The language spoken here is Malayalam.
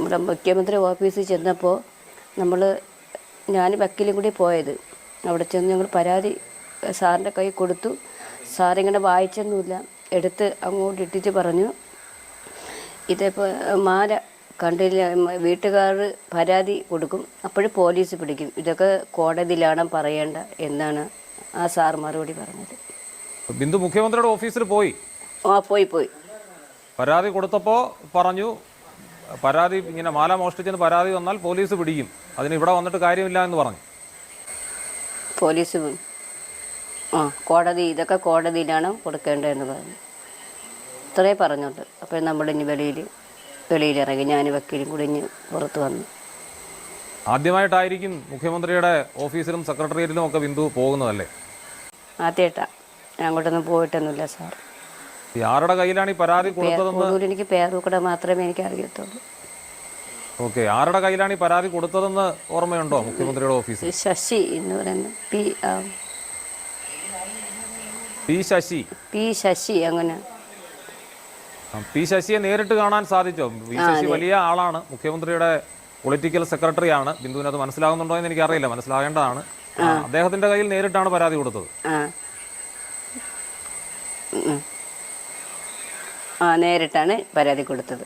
നമ്മുടെ മുഖ്യമന്ത്രി ഓഫീസിൽ ചെന്നപ്പോൾ നമ്മൾ ഞാൻ വക്കീലും കൂടി പോയത്. അവിടെ ചെന്ന് ഞങ്ങൾ പരാതി സാറിന്റെ കൈ കൊടുത്തു. സാറിങ്ങനെ വായിച്ചൊന്നുമില്ല. എടുത്ത് അങ്ങോട്ട് ഇട്ടിച്ച് പറഞ്ഞു. ഇതിപ്പോൾ മാല കണ്ടില്ല വീട്ടുകാർ പരാതി കൊടുക്കും. അപ്പോഴും പോലീസ് പിടിക്കും. ഇതൊക്കെ കോടതിയിലാണ് പറയേണ്ട എന്നാണ് ആ സാർ മറുപടി പറഞ്ഞത്. ബിന്ദു മുഖ്യമന്ത്രിയുടെ ഓഫീസിൽ പോയി? ആ പോയി പോയി. പരാതി കൊടുത്തപ്പോൾ പറഞ്ഞു പരാതി ഇങ്ങനെ മാല മോഷ്ടിച്ചെന്ന് പരാതി വന്നാൽ പോലീസ് പിടിക്കും. അതിന് ഇവിടെ വന്നിട്ട് കാര്യമില്ല എന്ന് പറഞ്ഞു. പോലീസ് ആ കോടതി ഇതൊക്കെ കോടതിയിലാണ് കൊടുക്കേണ്ടതെന്ന് പറഞ്ഞു. ഇത്രേ പറഞ്ഞുണ്ട് അപ്പോൾ നമ്മൾ ഇനി വെളിയിൽ വെളിയിലിറങ്ങി ഞാൻ വക്കീലും കൂടി ഇനി പുറത്ത് വന്നു. ആദ്യമായിട്ടായിരിക്കും മുഖ്യമന്ത്രിയുടെ ഓഫീസിലും സെക്രട്ടേറിയറ്റിലും ഒക്കെ ബിന്ദു പോകുന്നതല്ലേ? ആദ്യമായിട്ടാണ് ഞാൻ അങ്ങോട്ടൊന്നും പോയിട്ടൊന്നുമില്ല സാർ. ആരുടെ കയ്യിലാണ് ഈ പരാതി കൊടുത്തതെന്ന്? എനിക്ക് പേരൂക്കട മാത്രമേ എനിക്ക് അറിയത്തുള്ളൂ ഓക്കെ ആരുടെ കയ്യിലാണ് ഈ പരാതി കൊടുത്തതെന്ന് ഓർമ്മയുണ്ടോ മുഖ്യമന്ത്രിയുടെ ഓഫീസിൽ? ശശി എന്ന് പറയുന്ന P P Sasi. P Sasi അങ്ങനെ. പി ശശിയെ നേരിട്ട് കാണാൻ സാധിച്ചോ? പി ശശി വലിയ ആളാണ് മുഖ്യമന്ത്രിയുടെ പൊളിറ്റിക്കൽ സെക്രട്ടറിയാണ്. ബിന്ദുവിന് അത് മനസ്സിലാകുന്നുണ്ടോ എന്ന് എനിക്കറിയില്ല മനസ്സിലാകേണ്ടതാണ്. അദ്ദേഹത്തിന്റെ കയ്യിൽ നേരിട്ടാണ് പരാതി കൊടുത്തത്. നേരിട്ടാണ് പരാതി കൊടുത്തത്.